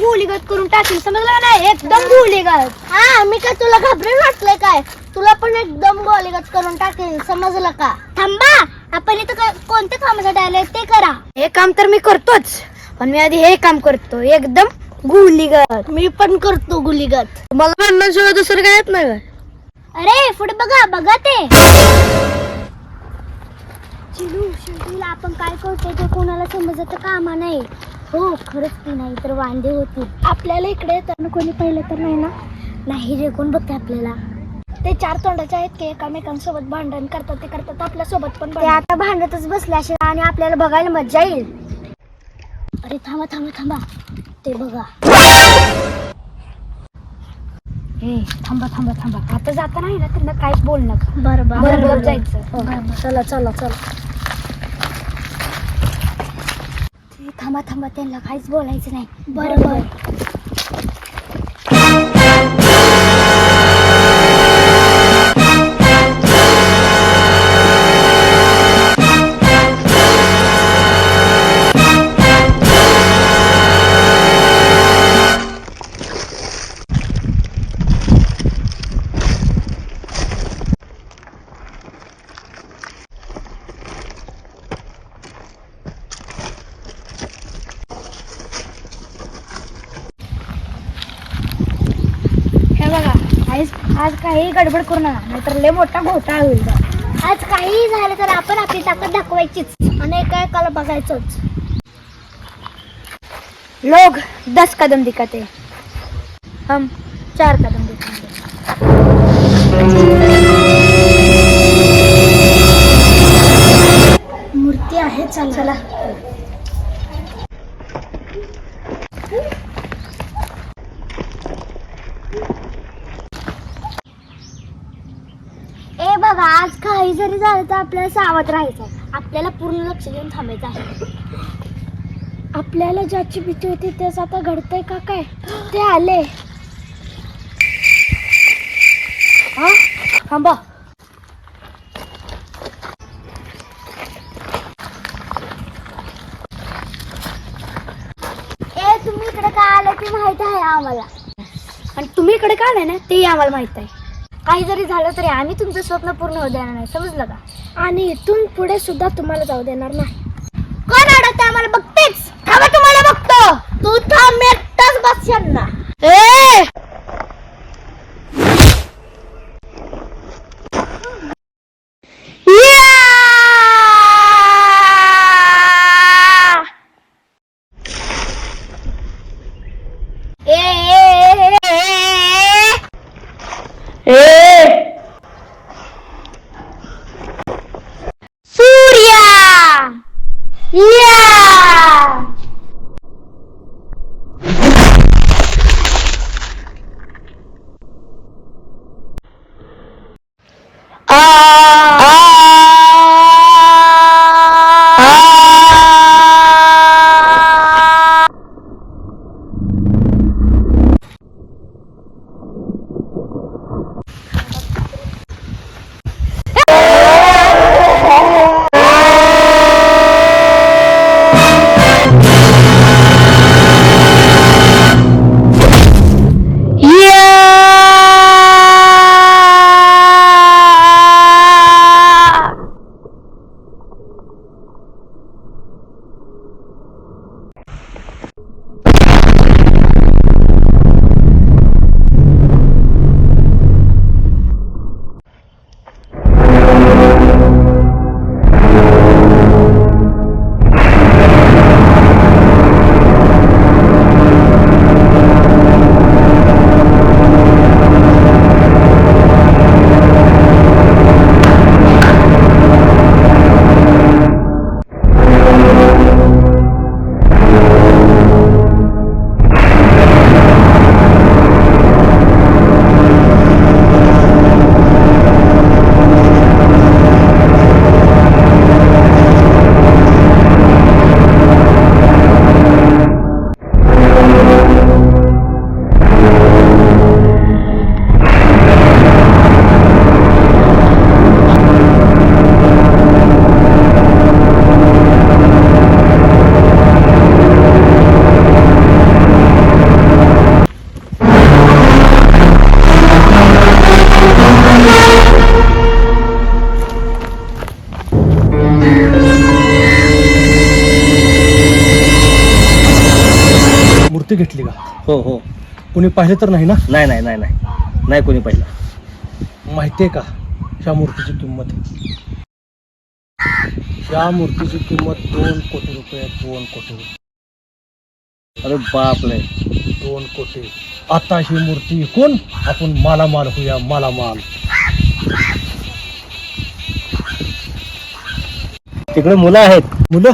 गुलीगत करून टाकेल समजलं का नाही? एकदम गुलीगत. हा मी काय तुला घाबरून वाटलंय काय? तुला पण एकदम गोलीगत करून टाकेल समजलं का? थांबा आपण इथं क- कोणत्या कामासाठी आलोय ते करा. हे काम तर मी करतोच पण मी आधी हे काम करतो एकदम गुलीगत. मी पण करतो गुलीगत. तुम्हाला भांडणाशिवाय दुसरं काय येत नाही अरे पुढे बघा बघा ते. चिलू शेवटीला आपण काय करतो ते कोणाला समजत कामा नाही. हो खरंच ती नाही तर वांदे होतील. आपल्याला इकडे येताना कोणी पाहिलं तर नाही ना? नाही रे कोण बघते आपल्याला. ते चार तोंडाचे आहेत की एकामेकांसोबत भांडण करतात ते करतात आपल्यासोबत पण ते भांडण. आता भांडतच बसले आणि आपल्याला बघायला मजा येईल. अरे थांबा थांबा थांबा. ते बघा. हे थांबा थांबा थांबा. आता जाता नाही ना त्यांना काहीच बोल नका. बरं बरं. बरोबर बरं, जायचं बरं. बरं, चला चला चला ते थांबा थांबा त्यांना काहीच बोलायचं नाही. बरोबर. आज काही गडबड करू नका नाहीतर लय मोठा घोटाळा होईल. आज काही झालं तर आपण आपली ताकद दाखवायचीच. आणि एका एकाला बघायचंच. लोग दस कदम दिखाते हम चार कदम दिखाएंगे मूर्ती आहे चला. चला ए बघा आज काही जरी झालं तर आपल्याला सावध राहायचं आहे. आपल्याला पूर्ण लक्ष देऊन थांबायचं आहे. आपल्याला ज्याची भीती होती तेच आता घडतंय का काय? ते आले. हा? थांबा. ए तुम्ही इकडे काय आलं ते माहीत आहे आम्हाला. आणि तुम्ही इकडे काय आलं ना? तेही आम्हाला माहीत आहे. काही जरी झालं तरी आम्ही तुमचं स्वप्न पूर्ण होऊ देणार नाही समजलं का? आणि इथून पुढे सुद्धा तुम्हाला जाऊ देणार नाही. कोण अडवतं आम्हाला बघतेच? थांबा तुम्हाला बघतो. तू थांब एकटाच बस ना. ए हो हो. कुणी पाहिलं तर नाही ना? नाही नाही नाही नाही. नाही कोणी पाहिलं. माहिती आहे का? ह्या मूर्तीची किंमत? ह्या मूर्तीची किंमत दोन कोटी रुपये दोन कोटी अरे बापरे. दोन कोटी. आता ही मूर्ती कोण आपण मालामाल होऊया मालामाल. तिकडे मुलं आहेत. मुलं?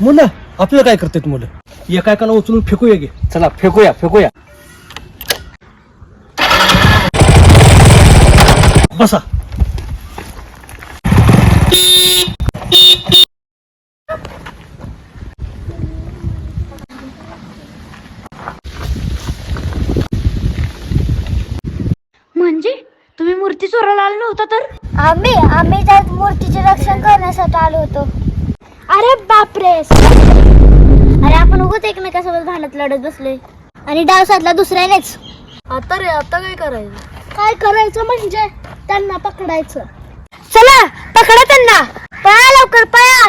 मुलं? आपलं काय करतात मुलं? एका एकाला उचलून फेकूया गे चला फेकूया फेकूया. बसा. म्हणजे? तुम्ही मूर्ती चोरायला आला नव्हता तर? आम्ही आम्ही त्या मूर्तीचे रक्षण करण्यासाठी आलो होतो. अरे बापरे! अरे आपण उगत एकमेकासोबत भांडत लढत बसलोय. आणि डाव साधला दुसऱ्यानेच आता रे आता काय करायचं? काय करायचं म्हणजे? त्यांना पकडायचं. चला पकडा त्यांना. पळा लवकर पळा.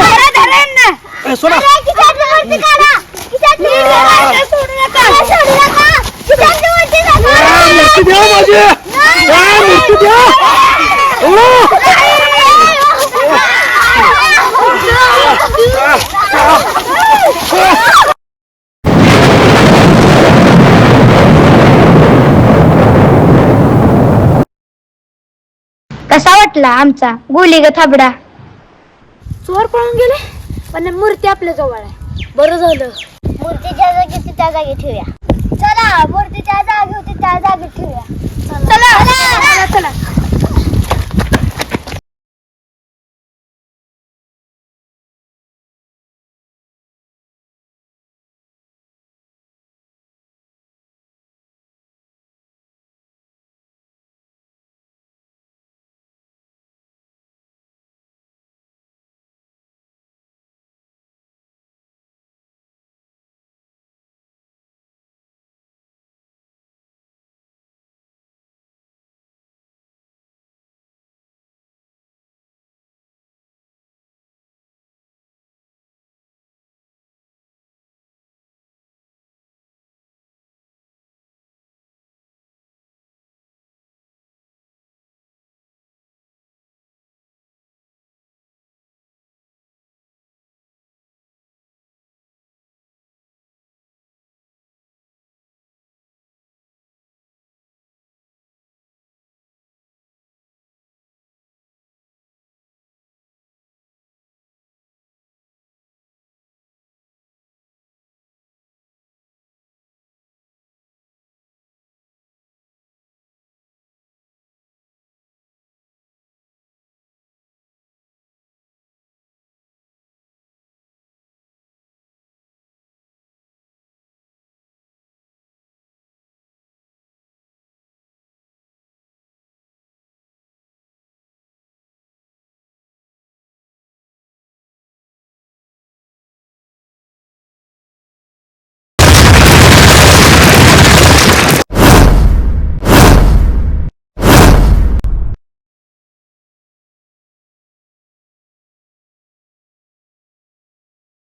ए, सोडा मूर्ती द्या माझी ए, मूर्ती द्या कसा वाटला आमचा? गोली ग थाबडा. चोर पळून गेले? पण मूर्ती आपल्या जवळ आहे. बरं झालं. मूर्तीच्या जागी होती त्या जागी ठेवूया. चला मूर्तीच्या जागी होती त्या जागी ठेवूया. चला. चला चला.